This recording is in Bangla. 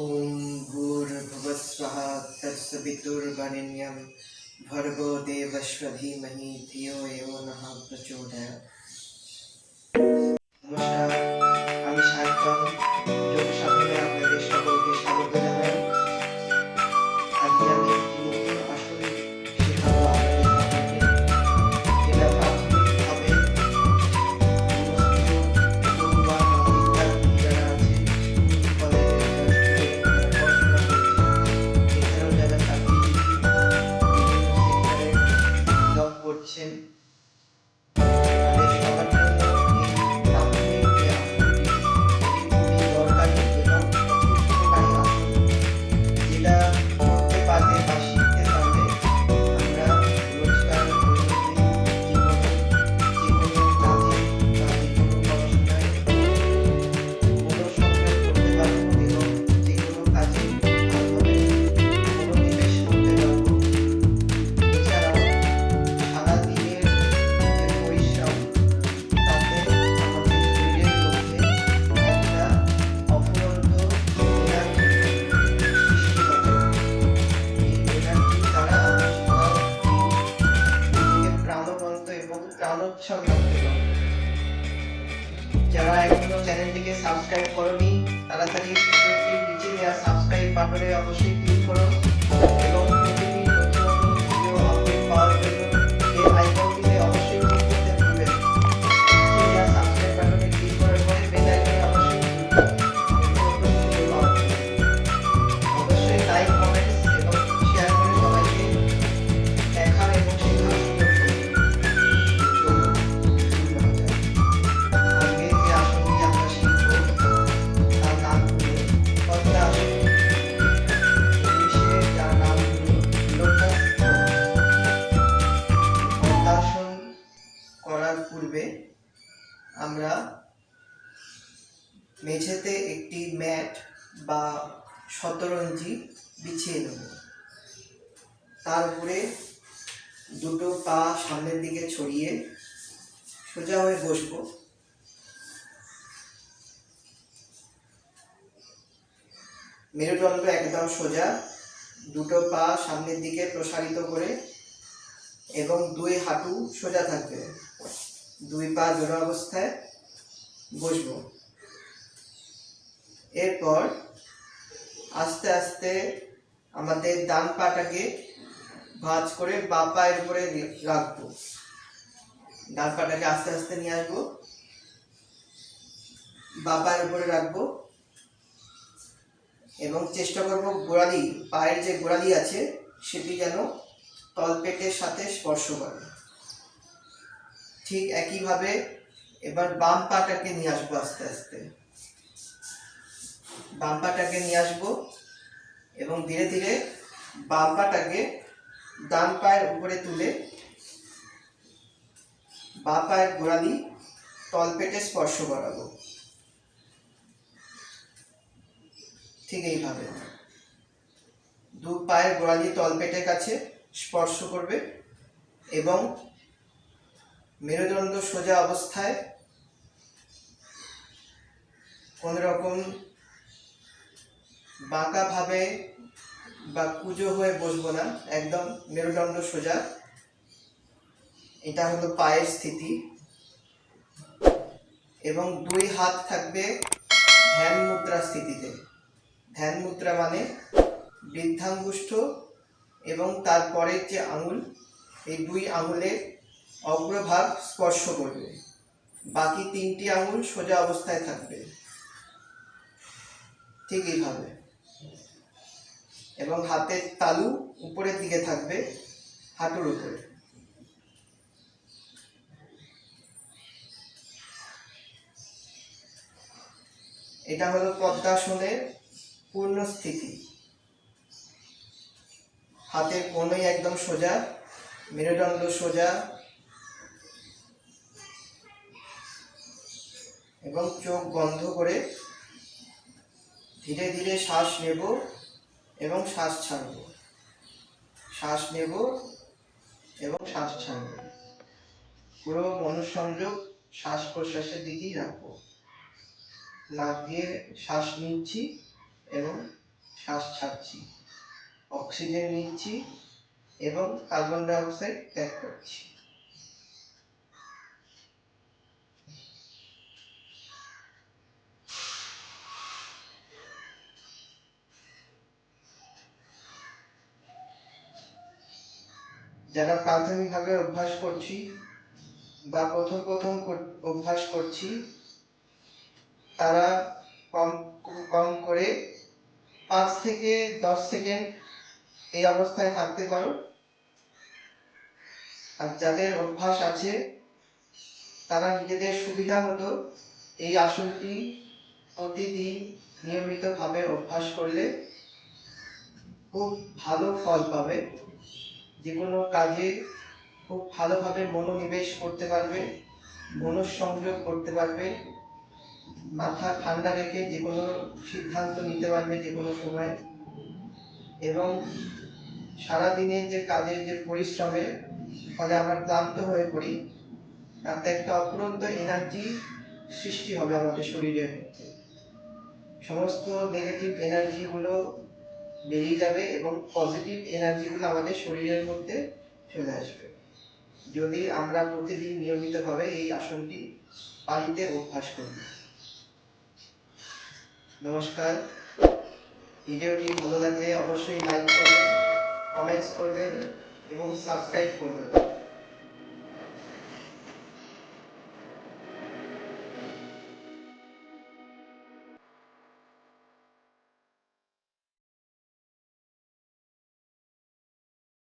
ॐ भूर्भुवस्वः तत्सवितुर्वरेण्यं भर्गो देवस्व धीमहि धियो यो नः प्रचोदयात्। Bye. চ্যানেলটিকে সাবস্ক্রাইব করনি তাড়াতাড়ি নিচে দেওয়া সাবস্ক্রাইব বাটনে অবশ্যই ক্লিক করো। এবং পূর্বে আমরা মেঝেতে একটি ম্যাট বা শতরঞ্জি বিছিয়ে নেব। তার উপরে দুটো পা সামনের দিকে ছড়িয়ে সোজা হয়ে বসবো। মেরুদণ্ড একদম সোজা, দুটো পা সামনের দিকে প্রসারিত করে এবং দুই হাঁটু সোজা থাকবে। দুই পা জোড়া অবস্থায় বসবো। এরপর আস্তে আস্তে আমাদের ডান পাটাকে ভাঁজ করে বা পায়ের উপরে রাখব। ডান পাটাকে আস্তে আস্তে নিয়ে আসব। বা পায়ের উপরে রাখব। এবং চেষ্টা করব গোড়ালি, পায়ের যে গোড়ালি আছে, সেটি যেন তলপেটের সাথে স্পর্শ করে। ঠিক একইভাবে এবার বাম পাটাকে নিয়ে আসব আস্তে আস্তে। বাম পাটাকে নিয়ে আসব এবং ধীরে ধীরে বাম পাটাকে ডান পায়ের উপরে তুলে বা পায়ের গোড়ালি তলপেটে স্পর্শ করাবো। ঠিক এইভাবে। দু পায়ের গোড়ালি তলপেটের কাছে স্পর্শ করবে এবং মেরুদণ্ড সোজা অবস্থায় কোন রকম বাঁকা ভাবে বা কুজো হয়ে বসবো না, একদম মেরুদণ্ড সোজা। এটা হলো পায়ের স্থিতি। এবং দুই হাত থাকবে ধ্যান মুদ্রা স্থিতিতে। ধ্যান মুদ্রা মানে বৃদ্ধাঙ্গুষ্ঠ এবং তারপরের যে আঙুল, এই দুই আঙুলের অগ্রভাগ স্পর্শ করবে। বাকি তিনটি আঙুল সোজা অবস্থায় থাকবে। ঠিক এইভাবে। এবং হাতের তালু উপরের দিকে থাকবে, হাঁটুর উপরে। এটা হলো পদ্মাসনের পূর্ণ স্থিতি হাতের কোনোই একদম সোজা, মেরুদণ্ড সোজা এবং চোখ বন্ধ করে ধীরে ধীরে শ্বাস নেব এবং শ্বাস ছাড়ব। শ্বাস নেব এবং শ্বাস ছাড়ব। পুরো মনোসংযোগ শ্বাস প্রশ্বাসের দিকেই রাখব। নাক দিয়ে শ্বাস নিচ্ছি এবং শ্বাস ছাড়ছি। অক্সিজেন নিচ্ছি এবং কার্বন ডাই অক্সাইড ত্যাগ করছি। যারা প্রাথমিকভাবে অভ্যাস করছি বা প্রথম প্রথম অভ্যাস করছি, তারা কম কম করে পাঁচ থেকে দশ সেকেন্ড এই অবস্থায় থাকতে পারো। আর যাদের অভ্যাস আছে, তারা নিজেদের সুবিধা মতো এই আসনটি প্রতিদিন নিয়মিতভাবে অভ্যাস করলে খুব ভালো ফল পাবে। যে কোনো কাজে খুব ভালোভাবে মনোনিবেশ করতে পারবে, মনঃসংযোগ করতে পারবে, মাথা ঠান্ডা রেখে যে কোনো সিদ্ধান্ত নিতে পারবে যে কোনো সময়। এবং সারাদিনের যে কাজের যে পরিশ্রমে ফলে আমরা ক্লান্ত হয়ে পড়ি। তাতে একটা অপরন্ত এনার্জি সৃষ্টি হবে আমাদের শরীরের মধ্যে। সমস্ত নেগেটিভ এনার্জিগুলো বেরিয়ে যাবে এবং পজিটিভ এনার্জিগুলো আমাদের শরীরের মধ্যে চলে আসবে। যদি আমরা প্রতিদিন নিয়মিতভাবে এই আসনটি বাড়িতে অভ্যাস করি। নমস্কার। ভিডিওটি ভালো লাগলে অবশ্যই লাইক করবেন কমেন্টস করবেন এবং সাবস্ক্রাইব করবেন।